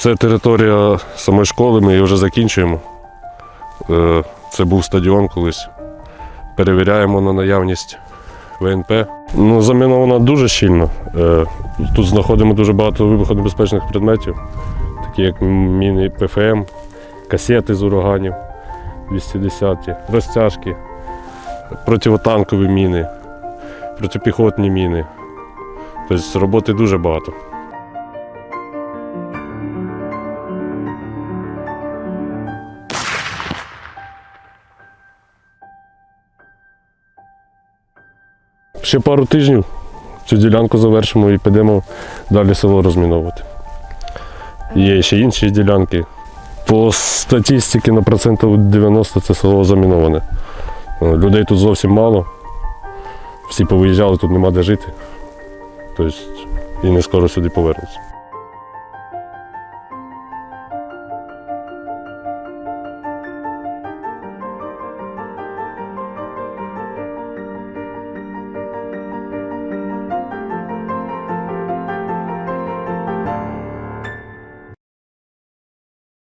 Це територія самої школи, ми її вже закінчуємо. Е, Це був стадіон колись. Перевіряємо на наявність ВНП. Ну, замінована дуже щільно. Е, Тут знаходимо дуже багато вибухонебезпечних предметів, такі як міни ПФМ, касети з ураганів 210, розтяжки, противотанкові міни, протипіхотні міни. Тобто роботи дуже багато. Ще пару тижнів цю ділянку завершимо і підемо далі село розміновувати. Є ще інші ділянки. По статистиці на процентів 90 це село заміноване. Е, Людей тут зовсім мало. Всі повиїжджали, тут нема де жити. Тобто і не скоро сюди повернуться.